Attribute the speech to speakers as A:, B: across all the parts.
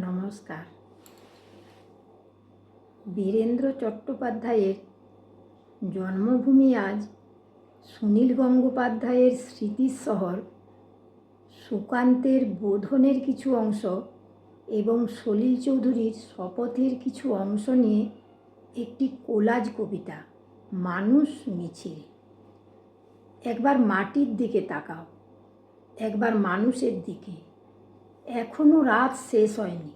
A: নমস্কার। বীরেন্দ্র চট্টোপাধ্যায়ের জন্মভূমি আজ সুনীল গঙ্গোপাধ্যায়ের স্মৃতির শহর সুকান্তের বোধনের কিছু অংশ এবং সলিল চৌধুরীর শপথের কিছু অংশ নিয়ে একটি কোলাজ কবিতা, মানুষ মিছিল। একবার মাটির দিকে তাকাও, একবার মানুষের দিকে। এখনও রাত শেষ হয়নি।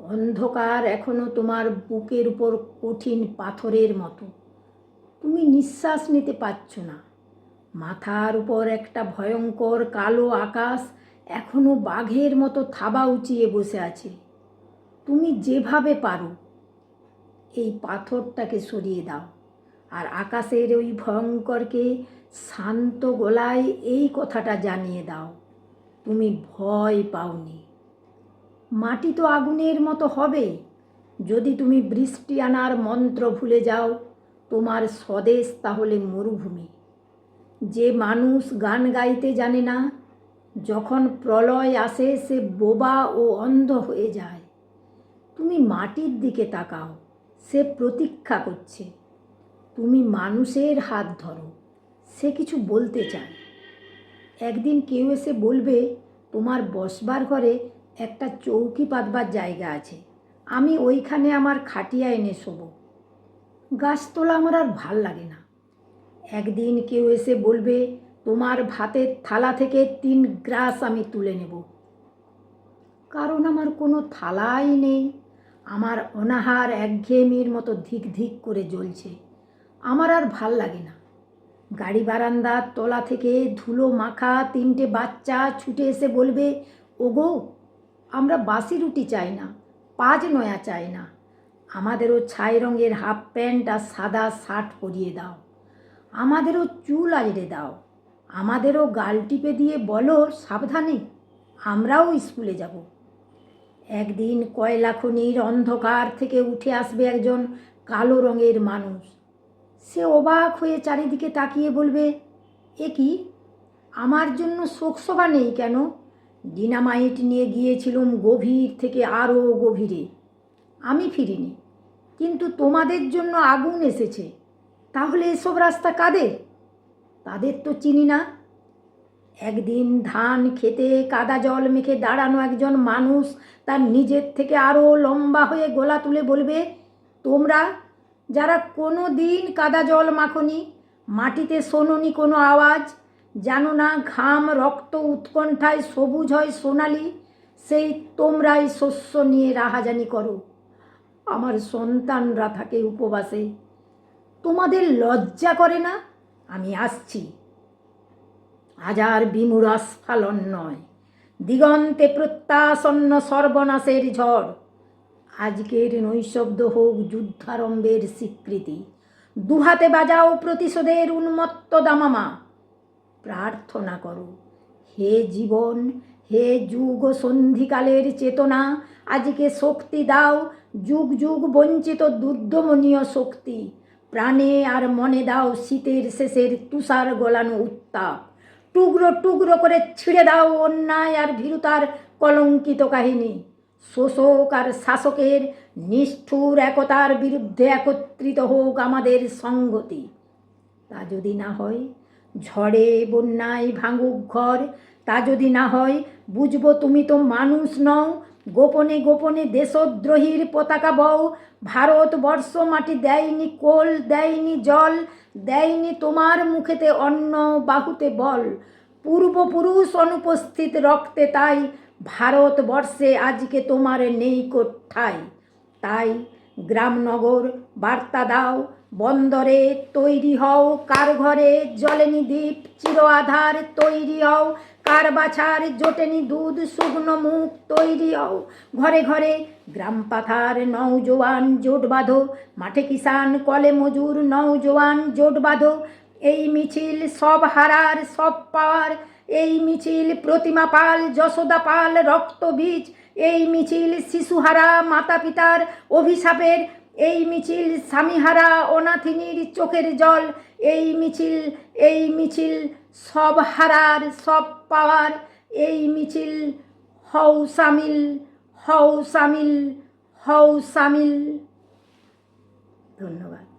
A: অন্ধকার এখনও তোমার বুকের উপর কঠিন পাথরের মতো। তুমি নিঃশ্বাস নিতে পারছ না। মাথার উপর একটা ভয়ঙ্কর কালো আকাশ এখনও বাঘের মতো থাবা উঁচিয়ে বসে আছে। তুমি যেভাবে পারো, এই পাথরটাকে সরিয়ে দাও। আর আকাশের ওই ভয়ঙ্করকে শান্ত গলায় এই কথাটা জানিয়ে দাও। তুমি ভয় পাওনি। মাটি তো আগুনের মতো হবে। যদি তুমি বৃষ্টি আনার মন্ত্র ভুলে যাও, তোমার স্বদেশ তাহলে মরুভূমি। যে মানুষ গান গাইতে জানে না, যখন প্রলয় আসে সে বোবা ও অন্ধ হয়ে যায়। তুমি মাটির দিকে তাকাও, সে প্রতীক্ষা করছে। তুমি মানুষের হাত ধরো, সে কিছু বলতে চায়। একদিন কেউ এসে বলবে, তোমার বসবার ঘরে একটা চৌকি পাতবার জায়গা আছে। আমি ওইখানে আমার খাটিয়া এনে শোবো। গাছ তোলা আমার আর ভালো লাগে না। একদিন কেউ এসে বলবে, তোমার ভাতের থালা থেকে তিন গ্রাস আমি তুলে নেব। কারণ আমার কোনো থালাই নেই। আমার অনাহার একঘেয়েমির মতো ধিক ধিক করে জ্বলছে। আমার আর ভালো লাগে না। গাড়ি বারান্দার তলা থেকে ধুলো মাখা, তিনটে বাচ্চা ছুটে এসে বলবে, ওগো, আমরা বাসি রুটি চাই না, পাঁচ নয়া চাই না। আমাদেরও ছাই রঙের হাফ প্যান্ট আর সাদা শার্ট পরিয়ে দাও। আমাদেরও চুল আজড়ে দাও। আমাদেরও গাল টিপে দিয়ে বলো, সাবধানে, আমরাও স্কুলে যাব। একদিন কয়লা খনির অন্ধকার থেকে উঠে আসবে একজন কালো রঙের মানুষ। সে অবাক হয়ে চারিদিকে তাকিয়ে বলবে, এ কি? আমার জন্য শোকসভা নেই কেন? ডিনামাইট নিয়ে গিয়েছিলাম গভীর থেকে আরও গভীরে। আমি ফিরিনি, কিন্তু তোমাদের জন্য আগুন এসেছে। তাহলে এসব রাস্তা কাদের? তাদের তো চিনি না। একদিন ধান খেতে কাদা জল মেখে দাঁড়ানো একজন মানুষ তার নিজের থেকে আরও লম্বা হয়ে গলা তুলে বলবে, তোমরা যারা কোনো দিন কাদা জল মাখনি, মাটিতে শোনোনি কোনো আওয়াজ, জানো না ঘাম রক্ত উৎকণ্ঠায় সবুজ হয় সোনালি, সেই তোমরাই শস্য নিয়ে রাহাজানি করো। আমার সন্তানরা থাকে উপবাসে। তোমাদের লজ্জা করে না? আমি আসছি। আজ আর বিমূঢ় স্ফালন নয়। দিগন্তে প্রত্যাসন্ন সর্বনাশের ঝড়। আজকের নৈশব্দ হোক যুদ্ধারম্ভের স্বীকৃতি। দুহাতে বাজাও প্রতিশোধের উন্মত্ত দামামা। প্রার্থনা করো, হে জীবন, হে যুগ সন্ধিকালের চেতনা, আজকে শক্তি দাও যুগ যুগ বঞ্চিত দুর্দমনীয় শক্তি। প্রাণে আর মনে দাও শীতের শেষের তুষার গলানো উত্তাপ। টুকরো টুকরো করে ছিঁড়ে দাও অন্যায় আর ভীরুতার কলঙ্কিত কাহিনী। শোষক আর শাসকের নিষ্ঠুর একতার বিরুদ্ধে একত্রিত হোক আমাদের সংগতি তা যদি না হয়, ঝড়ে বন্যায় ভাঙুক ঘর। তা যদি না হয়, বুঝব তুমি তো মানুষ নও। গোপনে গোপনে দেশদ্রোহীর পতাকা বও। ভারতবর্ষ মাটি দেয়নি কোল, দেয়নি জল। দেয়নি তোমার মুখেতে অন্ন, বাহুতে বল। পূর্বপুরুষ অনুপস্থিত রক্তে তাই ভারতবর্ষে আজকে তোমার নেই কোথায়? তাই গ্রামনগর বার্তা দাও, বন্দরে তৈরি হও কার ঘরে জলেনি দ্বীপ চির আধার তৈরি হও কার বাছার জোটেনি দুধ, শুকনো মুখ তৈরি হও। ঘরে ঘরে গ্রাম পাথার নৌজোয়ান জোট বাঁধো, মাঠে কিষান কলে মজুর নৌজোয়ান জোট বাঁধো। এই মিছিল সব হারার, সব পাওয়ার এই মিছিল প্রতিমা পাল, যশোদা পাল রক্তবীজ এই মিছিল শিশুহারা মাতা পিতার অভিশাপের, এই মিছিল স্বামীহারা অনাথিনীর চোখের জল, এই মিছিল এই মিছিল সব হারার, সব পাওয়ার, এই মিছিল হও সামিল হও সামিল হও সামিল। ধন্যবাদ।